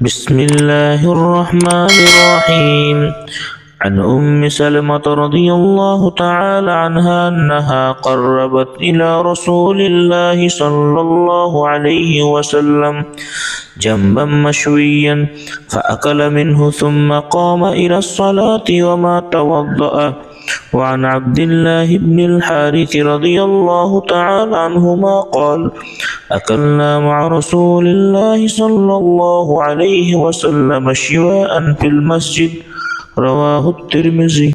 بسم الله الرحمن الرحيم عن أم سلمة رضي الله تعالى عنها أنها قربت إلى رسول الله صلى الله عليه وسلم جنبا مشويا فأكل منه ثم قام إلى الصلاة وما توضأ وعن عبد الله بن الحارث رضي الله تعالى عنهما قال أكلنا مع رسول الله صلى الله عليه وسلم شواء في المسجد رواه الترمذي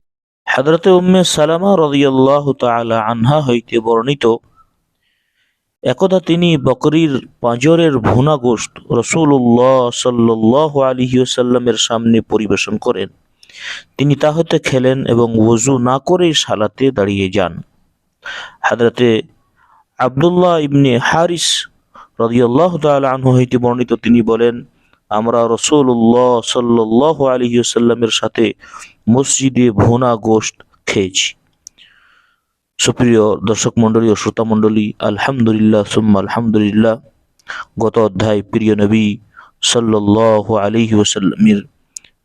حضرت উম্মে সালামা রাদিয়াল্লাহু তাআলা আনহা হইতে বর্ণিত একদা তিনি বকরির পাঁজরের ভুনা গোশত রসুল্লাহ সাল্লাহ আলিহি সাল্লামের সামনে পরিবেশন করেন তিনি তা হতে খেলেন এবং ওযু না করেই সালাতে দাঁড়িয়ে যান হাজরতে আব্দুল্লাহ ইবনে হারিস রাদিয়াল্লাহু আনহু হইতে বর্ণিত, তিনি বলেন, আমরা রসুল্লাহ সাল্লাহ আলিহি সাল্লামের সাথে মসজিদে ভুনা গোশত খেয়েছি। সুপ্রিয় দর্শক মণ্ডলী ও শ্রোতা মণ্ডলী, আলহামদুলিল্লাহ সুম্মা আলহামদুলিল্লাহ, গত অধ্যায় প্রিয় নবী সাল্লাহ আলিহি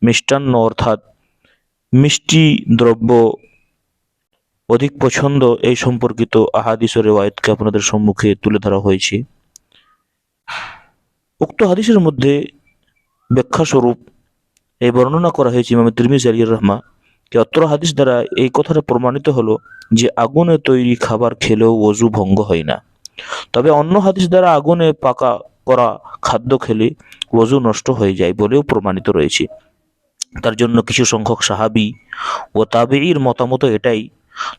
মিষ্টান্ন অর্থাৎ মিষ্টি দ্রব্য অধিক পছন্দ এই সম্পর্কিত আহাদিস ও রেওয়ায়তকে আপনাদের সম্মুখে তুলে ধরা হয়েছে। উক্ত হাদিসের মধ্যে ব্যাখ্যাস্বরূপ এই বর্ণনা করা হয়েছে ইমাম তিরমিজ আলিয়া রহমা অত্র হাদিস দ্বারা এই কথাটা প্রমাণিত হলো যে আগুনে তৈরি খাবার খেলেও ওযু ভঙ্গ হয় না। তবে অন্য হাদিস দ্বারা আগুনে পাকা করা খাদ্য খেলে ওযু নষ্ট হয়ে যায় বলেও প্রমাণিত রয়েছে। তার জন্য কিছু সংখ্যক সাহাবি ও তাবেঈর মতামত এটাই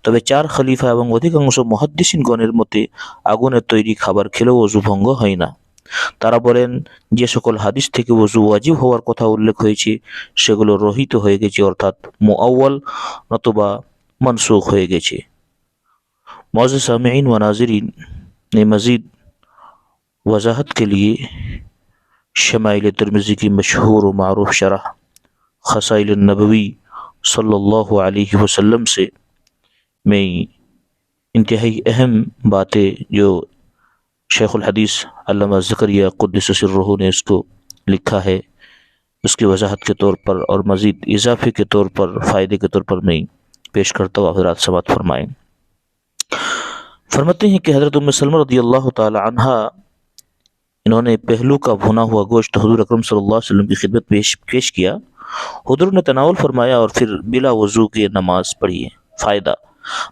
তবে চার খলিফা এবং অধিকাংশ মহাদ্দিসিনগণের মতে আগুনের তৈরি খাবার খেলেও ওযু ভঙ্গ হয় না তারা বলেন যে সকল হাদিস থেকে ওযু ওয়াজিব হওয়ার কথা উল্লেখ হয়েছে সেগুলো রহিত হয়ে গেছে অর্থাৎ মুআওয়াল নতুবা मनसूख হয়ে গেছে मौज सामीन व नाजरीन ने मज़ीद वजाहत के लिए शमाइल तरमज़ी की मशहूर व मरूफ शरह खसाइल नबवी सल्लल्लाहु अलैहि वसल्लम से میں انتہائی اہم باتیں جو شیخ الحدیث علامہ ذکریہ قدس سرحو نے اس کو لکھا ہے، اس کی وضاحت کے طور پر اور مزید اضافے کے طور پر، فائدے کے طور پر میں پیش کرتا ہوں حضرات سماعت فرمائیں۔ فرماتے ہیں کہ حضرت ام سلم رضی اللہ تعالی عنہ، انہوں نے پہلو کا بھونا ہوا گوشت حضور اکرم صلی اللہ علیہ وسلم کی خدمت پیش پیش کیا۔ حضور نے تناول فرمایا اور پھر بلا وضو کے نماز پڑھی ہے۔ فائدہ۔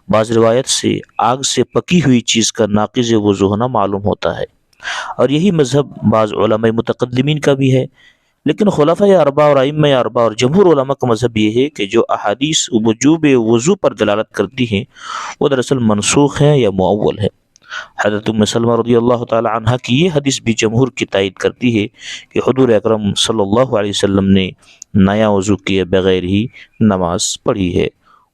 بعض روایت سے آگ سے پکی ہوئی چیز کا ناقض وضو ہونا معلوم ہوتا ہے۔ اور یہی مذہب بعض علماء متقدمین کا بھی ہے۔ لیکن خلافہ اربا اور ائمہ اربا اور جمہور علماء کا مذہب یہ ہے کہ جو احادیث وجوب وضو پر دلالت کرتی ہیں، وہ دراصل منسوخ ہیں یا معول ہے حضرت ام سلمہ رضی اللہ تعالی عنہ کی یہ حدیث بھی جمہور کی تائید کرتی ہے کہ حضور اکرم صلی اللہ علیہ وسلم نے نیا وضو کیے بغیر ہی نماز پڑھی ہے۔